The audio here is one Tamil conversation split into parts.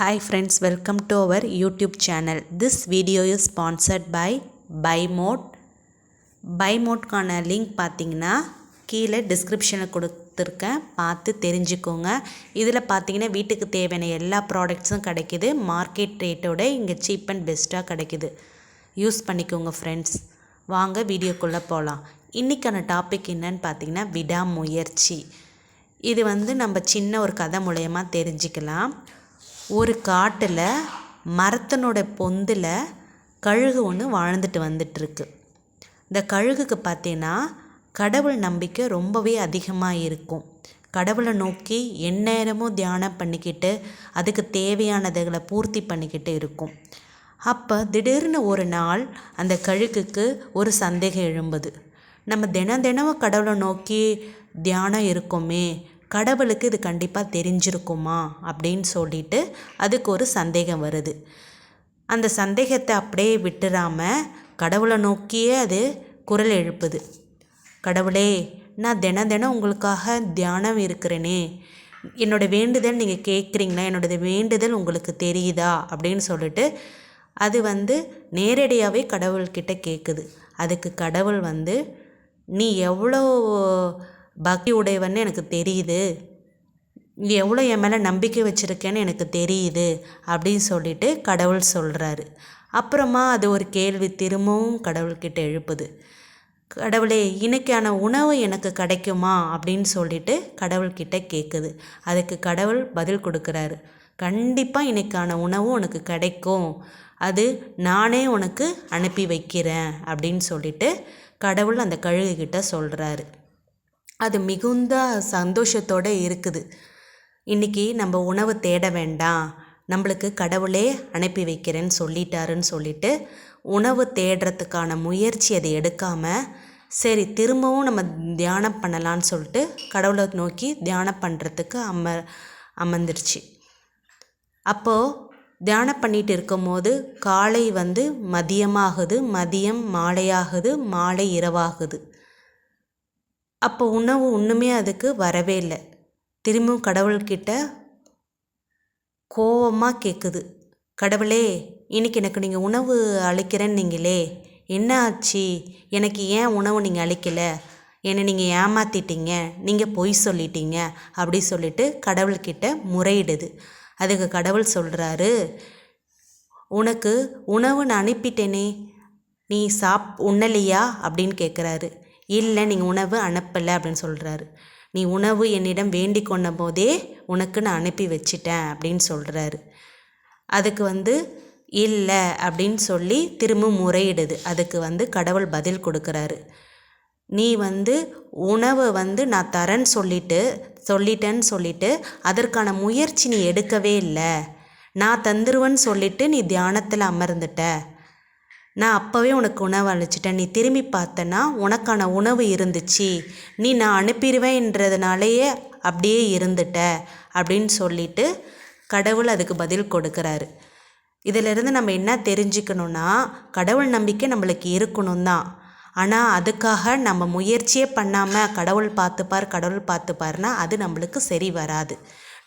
Hi friends, welcome to our YouTube channel. This video is sponsored by பைமோட் பைமோட்கான லிங்க் பார்த்தீங்கன்னா கீழே டிஸ்கிரிப்ஷனில் கொடுத்துருக்கேன். பார்த்து தெரிஞ்சுக்கோங்க. இதில் பார்த்தீங்கன்னா வீட்டுக்கு தேவையான எல்லா ப்ராடக்ட்ஸும் கிடைக்கிது. மார்க்கெட் ரேட்டோட இங்கே சீப் அண்ட் பெஸ்ட்டாக கிடைக்கிது. யூஸ் பண்ணிக்கோங்க ஃப்ரெண்ட்ஸ் வாங்க வீடியோக்குள்ளே போகலாம். இன்றைக்கான டாபிக் என்னன்னு பார்த்தீங்கன்னா விடாமுயற்சி. இது வந்து நம்ம சின்ன ஒரு கதை மூலயமா தெரிஞ்சுக்கலாம். ஒரு காட்டில் மரத்தினோட பொந்தில் கழுகு ஒன்று வாழ்ந்துட்டு வந்துட்டுருக்கு. இந்த கழுகுக்கு பார்த்தீங்கன்னா கடவுள் நம்பிக்கை ரொம்பவே அதிகமாக இருக்கும். கடவுளை நோக்கி எந்நேரமும் தியானம் பண்ணிக்கிட்டு அதுக்கு தேவையானதுகளை பூர்த்தி பண்ணிக்கிட்டு இருக்கும். அப்போ திடீர்னு ஒரு நாள் அந்த கழுகுக்கு ஒரு சந்தேகம் எழும்புது. நம்ம தினம் தினமும் கடவுளை நோக்கி தியானம் இருக்கோமே கடவுளுக்கு இது கண்டிப்பாக தெரிஞ்சிருக்குமா அப்படின்னு சொல்லிட்டு அதுக்கு ஒரு சந்தேகம் வருது. அந்த சந்தேகத்தை அப்படியே விட்டுறாமல் கடவுளை நோக்கியே அது குரல் எழுப்புது. கடவுளே நான் தின தினம் உங்களுக்காக தியானம் இருக்கிறேனே. என்னோடய வேண்டுதல் நீங்கள் கேட்குறீங்களா? என்னோடய வேண்டுதல் உங்களுக்கு தெரியுதா? அப்படின்னு சொல்லிட்டு அது வந்து நேரடியாகவே கடவுள்கிட்ட கேட்குது அதுக்கு கடவுள் வந்து நீ எவ்வளோ பக்தி உடையவன்னு எனக்கு தெரியுது. எவ்வளோ என் மேலே நம்பிக்கை வச்சுருக்கேன்னு எனக்கு தெரியுது அப்படின்னு சொல்லிட்டு கடவுள் சொல்கிறாரு அப்புறமா அது ஒரு கேள்வி திரும்பவும் கடவுள்கிட்ட எழுப்புது. கடவுளே இன்னைக்கான உணவு எனக்கு கிடைக்குமா? அப்படின்னு சொல்லிட்டு கடவுள்கிட்ட கேட்குது அதுக்கு கடவுள் பதில் கொடுக்குறாரு. கண்டிப்பாக இன்னைக்கான உணவும் உனக்கு கிடைக்கும். அது நானே உனக்கு அனுப்பி வைக்கிறேன் அப்படின்னு சொல்லிட்டு கடவுள் அந்த கழுகுகிட்ட சொல்கிறாரு அது மிகுந்த சந்தோஷத்தோடு இருக்குது. இன்றைக்கி நம்ம உணவு தேட வேண்டாம். நம்மளுக்கு கடவுளே அனுப்பி வைக்கிறேன்னு சொல்லிட்டாருன்னு சொல்லிட்டு உணவு தேடுறதுக்கான முயற்சி அதை எடுக்காமல் சரி திரும்பவும் நம்ம தியானம் பண்ணலான்னு சொல்லிட்டு கடவுளை நோக்கி தியானம் பண்ணுறதுக்கு அம அமர்ந்துருச்சு. அப்போது தியானம் பண்ணிகிட்டு இருக்கும்போது காலை வந்து மதியமாகுது மதியம் மாலையாகுது மாலை இரவாகுது. அப்போ உணவு ஒன்றுமே அதுக்கு வரவே இல்லை. திரும்பவும் கடவுள்கிட்ட கோவமாக கேட்குது கடவுளே இன்னைக்கு எனக்கு நீங்கள் உணவு அளிக்கிறேன்னு நீங்களே என்ன ஆச்சு? எனக்கு ஏன் உணவு நீங்கள் அளிக்கலை? என்னை நீங்கள் ஏமாற்றிட்டீங்க நீங்கள் பொய் சொல்லிட்டீங்க அப்படி சொல்லிட்டு கடவுள்கிட்ட முறையிடுது. அதுக்கு கடவுள் சொல்கிறாரு உனக்கு உணவு நான் அனுப்பிட்டேனே நீ சாப் உண்ணலையா? அப்படின்னு கேட்குறாரு இல்லை நீங்கள் உணவு அனுப்பலை அப்படின்னு சொல்கிறாரு நீ உணவு என்னிடம் வேண்டி கொண்ட போதே உனக்கு நான் அனுப்பி வச்சிட்டேன் அப்படின்னு சொல்கிறாரு அதுக்கு வந்து இல்லை அப்படின்னு சொல்லி திரும்ப முறையிடுது. அதுக்கு வந்து கடவுள் பதில் கொடுக்குறாரு. நீ வந்து உணவை வந்து நான் தரேன்னு சொல்லிட்டு சொல்லிட்டேன்னு சொல்லிட்டு அதற்கான முயற்சி நீ எடுக்கவே இல்லை. நான் தந்துருவேன்னு சொல்லிட்டு நீ தியானத்தில் அமர்ந்துட்ட. நான் அப்போவே உனக்கு உணவு அழைச்சிட்டேன் நீ திரும்பி பார்த்தனா உனக்கான உணவு இருந்துச்சு. நீ நான் அனுப்பிடுவேன்றதுனாலேயே அப்படியே இருந்துட்ட அப்படின்னு சொல்லிட்டு கடவுள் அதுக்கு பதில் கொடுக்குறாரு. இதிலிருந்து நம்ம என்ன தெரிஞ்சுக்கணுன்னா கடவுள் நம்பிக்கை நம்மளுக்கு இருக்கணும் தான். ஆனால் அதுக்காக நம்ம முயற்சியே பண்ணாமல் கடவுள் பார்த்துப்பார் கடவுள் பார்த்துப்பார்னா அது நம்மளுக்கு சரி வராது.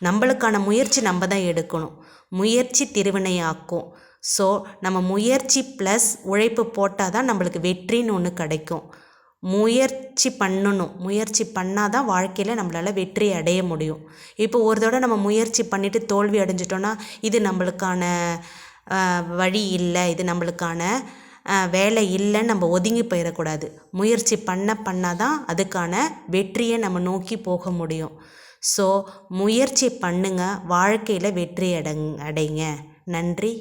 நம்மளுக்கான முயற்சி நம்ம தான் எடுக்கணும். முயற்சி திருவினையாக்கும். ஸோ நம்ம முயற்சி ப்ளஸ் உழைப்பு போட்டால் தான் நம்மளுக்கு வெற்றின்னு ஒன்று கிடைக்கும். முயற்சி பண்ணணும். முயற்சி பண்ணால் தான் வாழ்க்கையில் நம்மளால் வெற்றி அடைய முடியும். இப்போ ஒரு தடவை நம்ம முயற்சி பண்ணிவிட்டு தோல்வி அடைஞ்சிட்டோன்னா இது நம்மளுக்கான வழி இல்லை. இது நம்மளுக்கான வேலை இல்லைன்னு நம்ம ஒதுங்கி போயிடக்கூடாது. முயற்சி பண்ண பண்ணால் தான் அதுக்கான வெற்றியை நம்ம நோக்கி போக முடியும். ஸோ முயற்சி பண்ணுங்கள் வாழ்க்கையில் வெற்றி அடங் அடைங்க. நன்றி.